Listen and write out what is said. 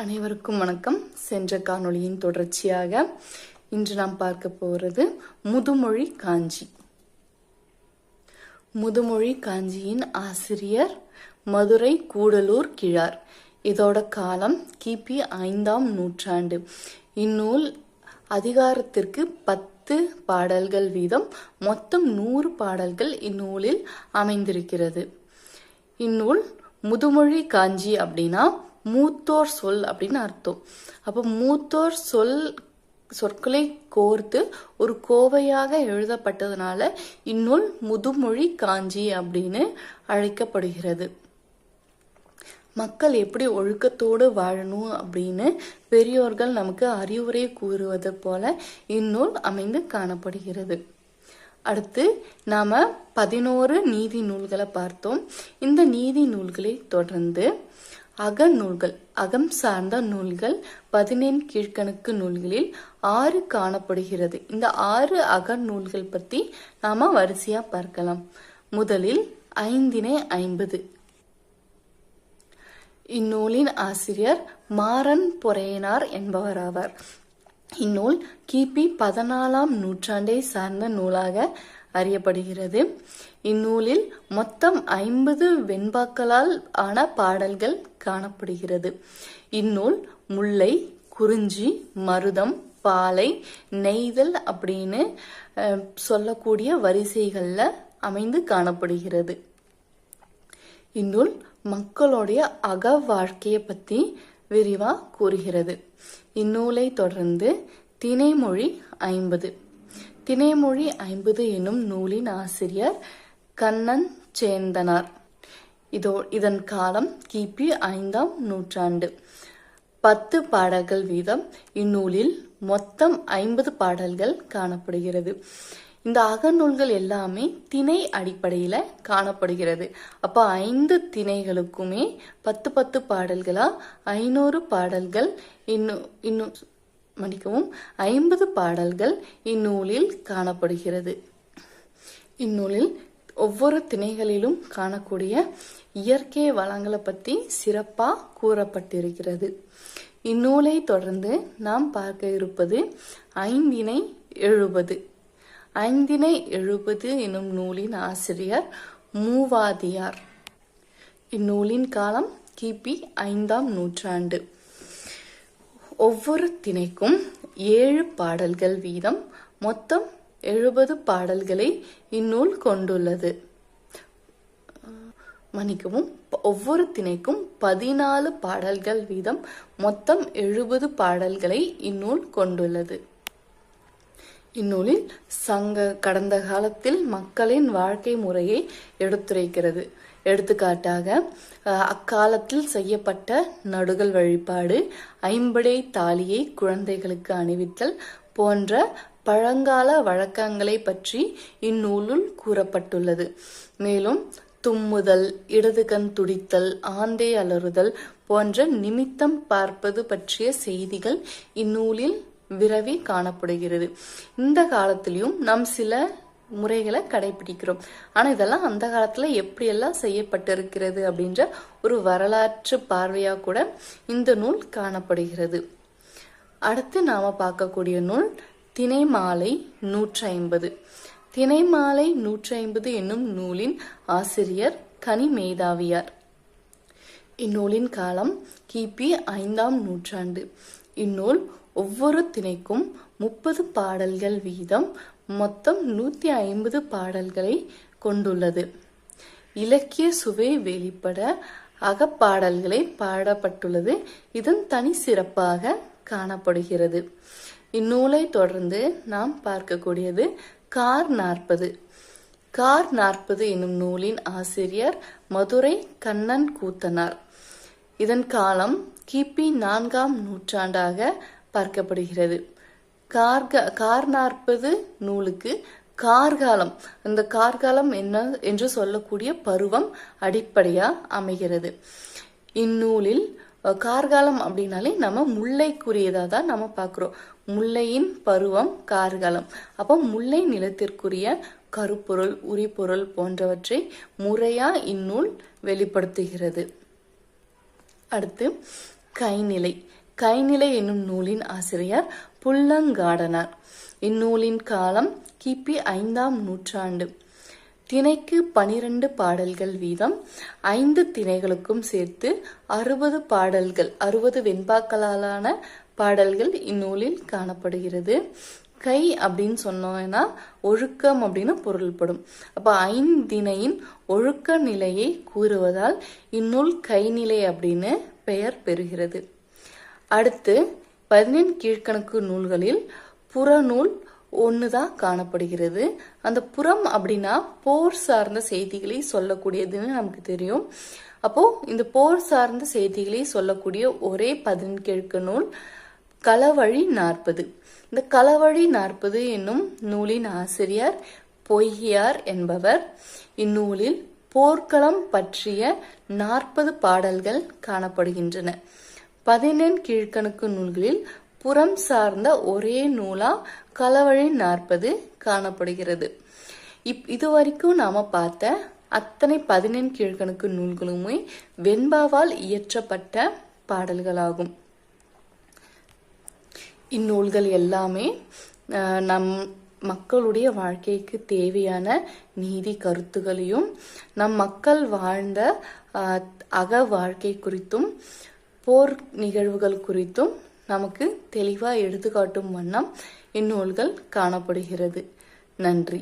அனைவருக்கும் வணக்கம். சென்ற காணொளியின் தொடர்ச்சியாக இன்று நாம் பார்க்க போகிறது முதுமொழி காஞ்சி. முதுமொழி காஞ்சியின் ஆசிரியர் மதுரை கூடலூர் கிழார். இதோட காலம் கிபி ஐந்தாம் நூற்றாண்டு. இந்நூல் அதிகாரத்திற்கு பத்து பாடல்கள் வீதம் மொத்தம் நூறு பாடல்கள் இந்நூலில் அமைந்திருக்கிறது. இந்நூல் முதுமொழி காஞ்சி அப்படின்னா மூத்தோர் சொல் அப்படின்னு அர்த்தம். அப்போ மூத்தோர் சொல் சொற்களை கோர்த்து ஒரு கோவையாக எழுதப்பட்டதுனால இந்நூல் முதுமொழி காஞ்சி அப்படின்னு அழைக்கப்படுகிறது. மக்கள் எப்படி ஒழுக்கத்தோடு வாழணும் அப்படின்னு பெரியோர்கள் நமக்கு அறிவுரை கூறுவது போல இந்நூல் அமைந்து காணப்படுகிறது. அடுத்து நாம பதினோரு நீதி நூல்களை பார்த்தோம். இந்த நீதி நூல்களை தொடர்ந்து அகநூல்கள் அகம் சார்ந்த நூல்கள் பதினேழு கீழ்கணக்கு நூல்களில் ஆறு காணப்படுகிறது. இந்த ஆறு அகநூல்கள் பற்றி நாம வரிசையா பார்க்கலாம். முதலில் ஐந்தினை ஐம்பது. இந்நூலின் ஆசிரியர் மாறன் பொறையனார் என்பவர் ஆவார் இந்நூல் கிபி பதினாலாம் நூற்றாண்டை சார்ந்த நூலாக அறியப்படுகிறது. இந்நூலில் மொத்தம் ஐம்பது வெண்பாக்களால் ஆன பாடல்கள் காணப்படுகிறது. இந்நூல் முல்லை குறிஞ்சி மருதம் பாலை நெய்தல் அப்படின்னு அஹ், சொல்லக்கூடிய வரிசைகளில் அமைந்து காணப்படுகிறது. இந்நூல் மக்களுடைய அக வாழ்க்கையை பற்றி விரிவாக கூறுகிறது. இந்நூலை தொடர்ந்து திணைமொழி ஐம்பது. திணைமொழி ஐம்பது என்னும் நூலின் ஆசிரியர் கண்ணன் சேந்தனார். இதோ இதன் காலம் கிபி ஐந்தாம் நூற்றாண்டு. பத்து பாடல்கள் வீதம் இந்நூலில் மொத்தம் ஐம்பது பாடல்கள் காணப்படுகிறது. இந்த அகநூல்கள் எல்லாமே திணை அடிப்படையில் காணப்படுகிறது. அப்போ ஐந்து திணைகளுக்குமே பத்து பத்து பாடல்களா ஐநூறு பாடல்கள் இன்னும் இன்னும் மன்னிக்கவும் ஐம்பது பாடல்கள் இந்நூலில் காணப்படுகிறது. இந்நூலில் ஒவ்வொரு திணைகளிலும் காணக்கூடிய இயற்கை வளங்களை பற்றி சிறப்பாக கூறப்பட்டிருக்கிறது. இந்நூலை தொடர்ந்து நாம் பார்க்க இருப்பது ஐந்தினை எழுபது. ஐந்தினை எழுபது எனும் நூலின் ஆசிரியர் மூவாதியார். இந்நூலின் காலம் கிபி ஐந்தாம் நூற்றாண்டு. ஒவ்வொரு திணைக்கும் ஏழு பாடல்கள் வீதம். மொத்தம் எழுபது பாடல்களை இந்நூல் கொண்டுள்ளது. மன்னிக்கவும் ஒவ்வொரு திணைக்கும் பதினாலு பாடல்கள் வீதம். மொத்தம் எழுபது பாடல்களை இந்நூல் கொண்டுள்ளது. இந்நூலில் சங்க கடந்த காலத்தில் மக்களின் வாழ்க்கை முறையை எடுத்துரைக்கிறது. எடுத்துக்காட்டாக அஹ், அக்காலத்தில் செய்யப்பட்ட நடுகள் வழிபாடு ஐம்படை தாலியை குழந்தைகளுக்கு அணிவித்தல் போன்ற பழங்கால வழக்கங்களை பற்றி இந்நூலுள் கூறப்பட்டுள்ளது. மேலும் தும்முதல் இடது கண் துடித்தல் ஆந்தை அலறுதல் போன்ற நிமித்தம் பார்ப்பது பற்றிய செய்திகள் இந்நூலில் விரவி காணப்படுகிறது. இந்த காலத்திலையும் நம் சில முறைகளை கடைபிடிக்கிறோம். ஆனா இதெல்லாம் அந்த காலத்துல எப்படியெல்லாம் செய்யப்பட்டிருக்கிறது அப்படின்ற ஒரு வரலாற்று பார்வையா கூட இந்த நூல் காணப்படுகிறது. அடுத்து நாம பார்க்கக்கூடிய நூல் திணைமாலை நூற்றி ஐம்பது திணைமாலை நூற்றி ஐம்பது என்னும் நூலின் ஆசிரியர் கனி மேதாவியார். இந்நூலின் காலம் கிபி ஐந்தாம் நூற்றாண்டு. இந்நூல் ஒவ்வொரு திணைக்கும் முப்பது பாடல்கள் வீதம் மொத்தம் நூற்றி ஐம்பது பாடல்களை கொண்டுள்ளது. இலக்கிய சுவை வெளிப்பட அகப்பாடல்களை பாடப்பட்டுள்ளது. இதன் தனி சிறப்பாக காணப்படுகிறது. இந்நூலை தொடர்ந்து நாம் பார்க்கக்கூடியது கார் நாற்பது. கார் நாற்பது என்னும் நூலின் ஆசிரியர் மதுரை கண்ணன் கூத்தனார். இதன் காலம் கிபி நான்காம் நூற்றாண்டாக பார்க்கப்படுகிறது. கார்க கார் நாற்பது நூலுக்கு கார்காலம். அந்த கார்காலம் என்ன என்று சொல்லக்கூடிய பருவம் அடிப்படையா அமைகிறது. இந்நூலில் கார்காலம் அப்படின்னாலே நம்ம முல்லைக்குரியதா தான் நம்ம பார்க்கிறோம். முல்லையின் பருவம் கார்காலம். அப்போ முல்லை நிலத்திற்குரிய கருப்பொருள் உரிபொருள் போன்றவற்றை முறையா இந்நூல் வெளிப்படுத்துகிறது. அடுத்து கைநிலை. கைநிலை என்னும் நூலின் ஆசிரியர் புல்லங்காடனார். இந்நூலின் காலம் கிபி ஐந்தாம் நூற்றாண்டு. திணைக்கு பனிரெண்டு பாடல்கள் வீதம் ஐந்து திணைகளுக்கும் சேர்த்து அறுபது பாடல்கள் அறுபது வெண்பாக்களாலான பாடல்கள் இந்நூலில் காணப்படுகிறது. கை அப்படின்னு சொன்னோம்னா ஒழுக்கம் அப்படின்னு பொருள்படும். அப்ப ஐந்திணையின் ஒழுக்க நிலையை கூறுவதால் இந்நூல் கைநிலை அப்படின்னு பெயர் பெறுகிறது. அடுத்து பதினெண் கீழ்கணக்கு நூல்களில் புறநூல் ஒன்று தான் காணப்படுகிறது. அந்த புறம் அப்படின்னா போர் சார்ந்த செய்திகளை சொல்லக்கூடியதுன்னு நமக்கு தெரியும். அப்போ இந்த போர் சார்ந்த செய்திகளை சொல்லக்கூடிய ஒரே பதின்கிழக்கு நூல் களவழி நாற்பது. இந்த களவழி நாற்பது என்னும் நூலின் ஆசிரியர் பொய்யார் என்பவர் இந்நூலில் போர்க்களம் பற்றிய நாற்பது பாடல்கள் காணப்படுகின்றன. பதினெண் கீழ்கணக்கு நூல்களில் புறம் சார்ந்த ஒரே நூலா களவழி நாற்பது காணப்படுகிறது. இப் இதுவரைக்கும் நாம பார்த்த அத்தனை பதினெண் கீழ்கணக்கு நூல்களுமே வெண்பாவால் இயற்றப்பட்ட பாடல்களாகும். இந்நூல்கள் எல்லாமே நம் மக்களுடைய வாழ்க்கைக்கு தேவையான நீதி கருத்துகளையும் நம் மக்கள் வாழ்ந்த அஹ், அக வாழ்க்கை குறித்தும் போர் நிகழ்வுகள் குறித்தும் நமக்கு தெளிவாக எடுத்துக்காட்டும் வண்ணம் இந்நூல்கள் காணப்படுகிறது. நன்றி.